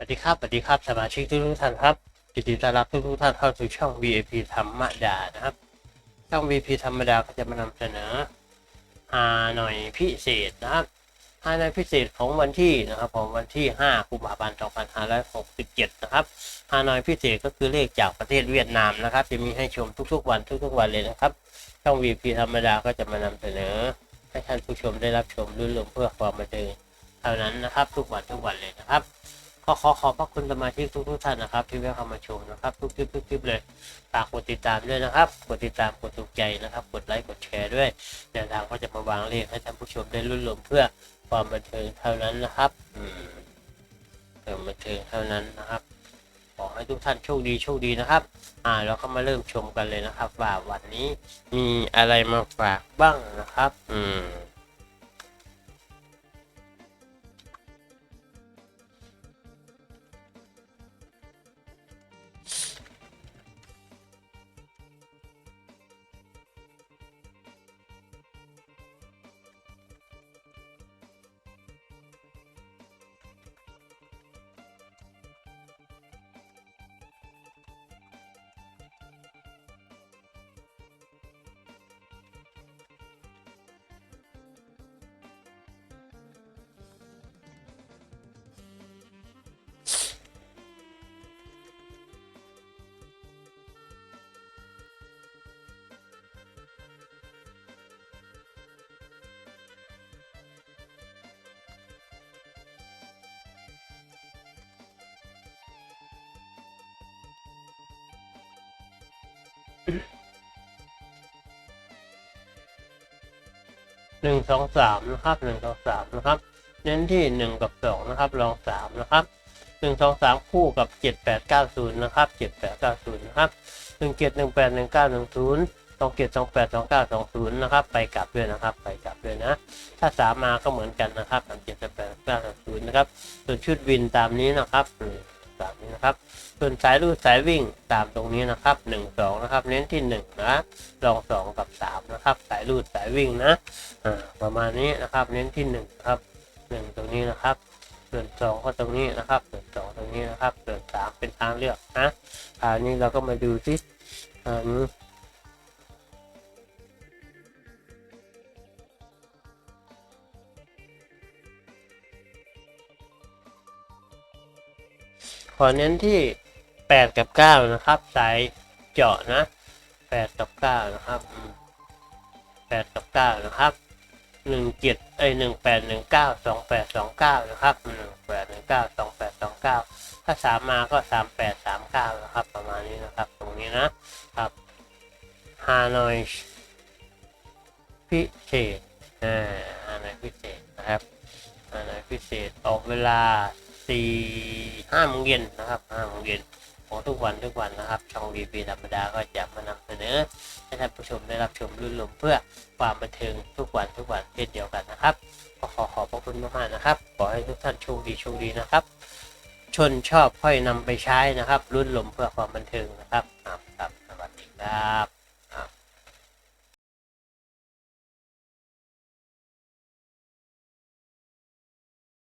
สวัสดีครับสวัสดีครับสมาชิกทุกทุกท่านครับยินดีต้อนรับทุกทุกท่านเข้าสู่ช่อง VIP ธรรมดานะครับ ช่อง VIP ธรรมดาก็จะมานำเสนอฮาหน่อยพิเศษนะครับฮาหน่อยพิเศษของวันที่นะครับผมวันที่ 5 กุมภาพันธ์ 2567 นะครับฮาหน่อยพิเศษก็คือเลขจากประเทศเวียดนามนะครับ จะมีให้ชมทุกๆวันทุกๆวันเลยนะครับ ช่อง VIP ธรรมดาก็จะมานำเสนอ ให้ท่านผู้ชมได้รับชมรื่นรมเพื่อความบันเทิงเท่านั้นนะครับ ทุกวันทุกวันเลยนะครับ ก็ขอขอบพระคุณสมาชิกทุกทุกท่านนะครับ ที่แวะเข้ามาชมนะครับ ทุกคลิปทุกคลิปเลยฝากกดติดตามด้วยนะครับ กดติดตามกดถูกใจนะครับ กดไลค์กดแชร์ด้วยแนวทางก็จะมาวางเลขให้ท่านผู้ชมได้รุ่นรมเพื่อความบันเทิงเท่านั้นนะครับอืมเพื่อบันเทิงเท่านั้นนะครับขอให้ทุกท่านโชคดีโชคดีนะครับ อ่าเราก็มาเริ่มชมกันเลยนะครับ ว่าวันนี้มีอะไรมาฝากบ้างนะครับ อืม หนึ่งสองสามนะครับหนึ่งสองสามนะครับ เน้นที่หนึ่งกับสองนะครับรองสามนะครับหนึ่งสองสามคู่กับเจ็ดแปดเก้าศูนย์นะครับเจ็ดแปดเก้าศูนย์นะครับหนึ่งเจ็ดหนึ่งแปดหนึ่งเก้าหนึ่งศูนย์สองเจ็ดสองแปดสองเก้าสองศูนย์นะครับ ไปกลับด้วยนะครับ ไปกลับด้วยนะ ถ้าสามมาก็เหมือนกันนะครับสามเจ็ดสามแปดเก้าสองศูนย์นะครับส่วนชุดวินตามนี้นะครับ ตามนี้นะครับ ส่วนสายรูดสายวิ่งตามตรงนี้นะครับหนึ่งสองนะครับ เน้นที่หนึ่งนะลองสองกับสามนะครับ สายรูดสายวิ่งนะอ่าประมาณนี้นะครับ เน้นที่หนึ่งครับหนึ่งตรงนี้นะครับ ส่วนสองก็ตรงนี้นะครับ ส่วนสองตรงนี้นะครับ ส่วนสามเป็นทางเลือกนะคราวนี้เราก็มาดูที่ ขอเน้นที่แปดกับเก้านะครับ สายเจาะนะแปดกับเก้านะครับอืมแปดกับเก้านะครับหนึ่งเจ็ดเอ้ยหนึ่งแปดหนึ่งเก้าสองแปดสองเก้านะครับหนึ่งแปดหนึ่งเก้าสองแปดสองเก้าถ้าสามมาก็สามแปดสามเก้านะครับ ประมาณนี้นะครับ ตรงนี้นะครับฮานอยพิเศษอ่าฮานอยพิเศษนะครับฮานอยพิเศษออกเวลาสี่ ห้าโมงเย็นนะครับห้าโมงเย็นของทุกวันทุกวันนะครับ ช่องวีพีธรรมดาก็จะมานำเสนอให้ท่านผู้ชมได้รับชมรื่นรมเพื่อความบันเทิงทุกวันทุกวันเช่นเดียวกันนะครับก็ขอขอบพระคุณมากๆนะครับ ขอให้ทุกท่านโชคดีโชคดีนะครับ ชนชอบค่อยนำไปใช้นะครับ รุ่นลมเพื่อความบันเทิงนะครับครับสวัสดีครับ